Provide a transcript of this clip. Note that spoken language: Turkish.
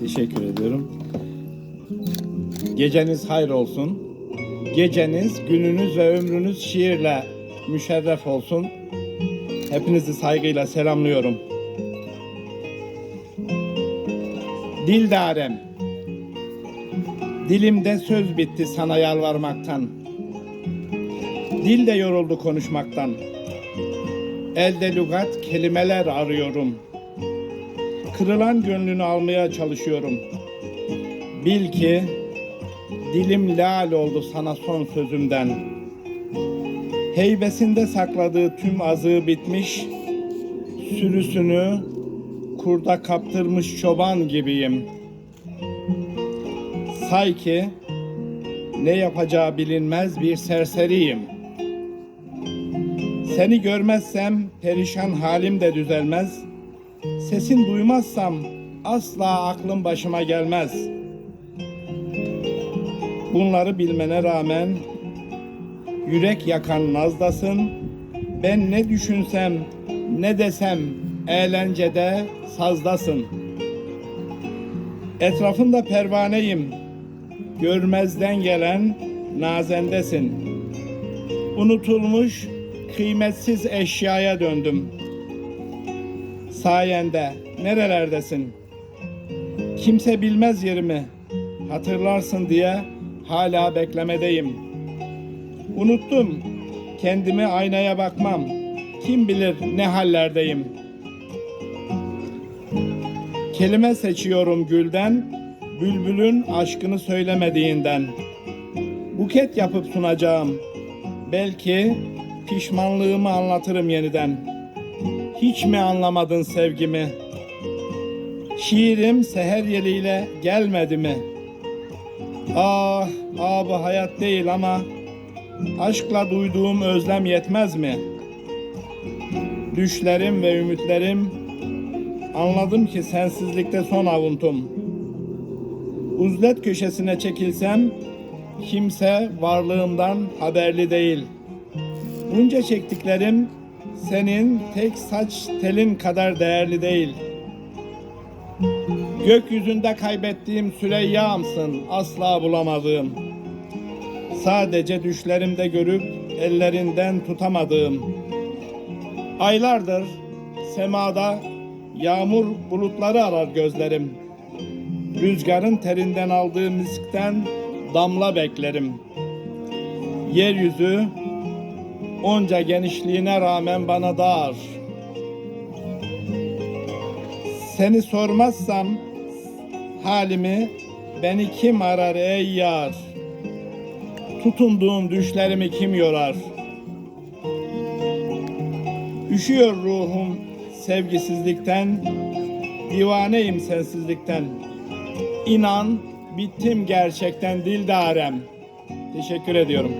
Teşekkür ediyorum. Geceniz hayır olsun. Geceniz, gününüz ve ömrünüz şiirle müşerref olsun. Hepinizi saygıyla selamlıyorum. Dildarem. Dilimde söz bitti sana yalvarmaktan. Dil de yoruldu konuşmaktan. Elde lügat kelimeler arıyorum. Kırılan gönlünü almaya çalışıyorum. Bil ki dilim lal oldu sana son sözümden. Heybesinde sakladığı tüm azığı bitmiş, sürüsünü kurda kaptırmış çoban gibiyim. Say ki ne yapacağı bilinmez bir serseriyim. Seni görmezsem perişan halim de düzelmez. Sesin duymazsam asla aklım başıma gelmez. Bunları bilmene rağmen yürek yakan nazdasın. Ben ne düşünsem ne desem eğlencede sazdasın. Etrafında pervaneyim. Görmezden gelen nazendesin. Unutulmuş kıymetsiz eşyaya döndüm. Sayende nerelerdesin? Kimse bilmez yerimi. Hatırlarsın diye hala beklemedeyim. Unuttum. Kendimi aynaya bakmam. Kim bilir ne hallerdeyim. Kelime seçiyorum gülden, bülbülün aşkını söylemediğinden. Buket yapıp sunacağım. Belki pişmanlığımı anlatırım yeniden. Hiç mi anlamadın sevgimi? Şiirim seher yeliyle gelmedi mi? Ah, ah bu hayat değil ama aşkla duyduğum özlem yetmez mi? Düşlerim ve ümitlerim anladım ki sensizlikte son avuntum. Uzlet köşesine çekilsem kimse varlığımdan haberli değil. Bunca çektiklerim senin tek saç telin kadar değerli değil. Gökyüzünde kaybettiğim Süreyya'msın asla bulamadığım. Sadece düşlerimde görüp ellerinden tutamadığım. Aylardır semada yağmur bulutları arar gözlerim. Rüzgarın terinden aldığım miskten damla beklerim. Yeryüzü onca genişliğine rağmen bana dar. Seni sormazsam halimi beni kim arar ey yar? Tutunduğum düşlerimi kim yorar? Üşüyor ruhum sevgisizlikten, divaneyim sensizlikten. İnan bittim gerçekten dildarem. Teşekkür ediyorum.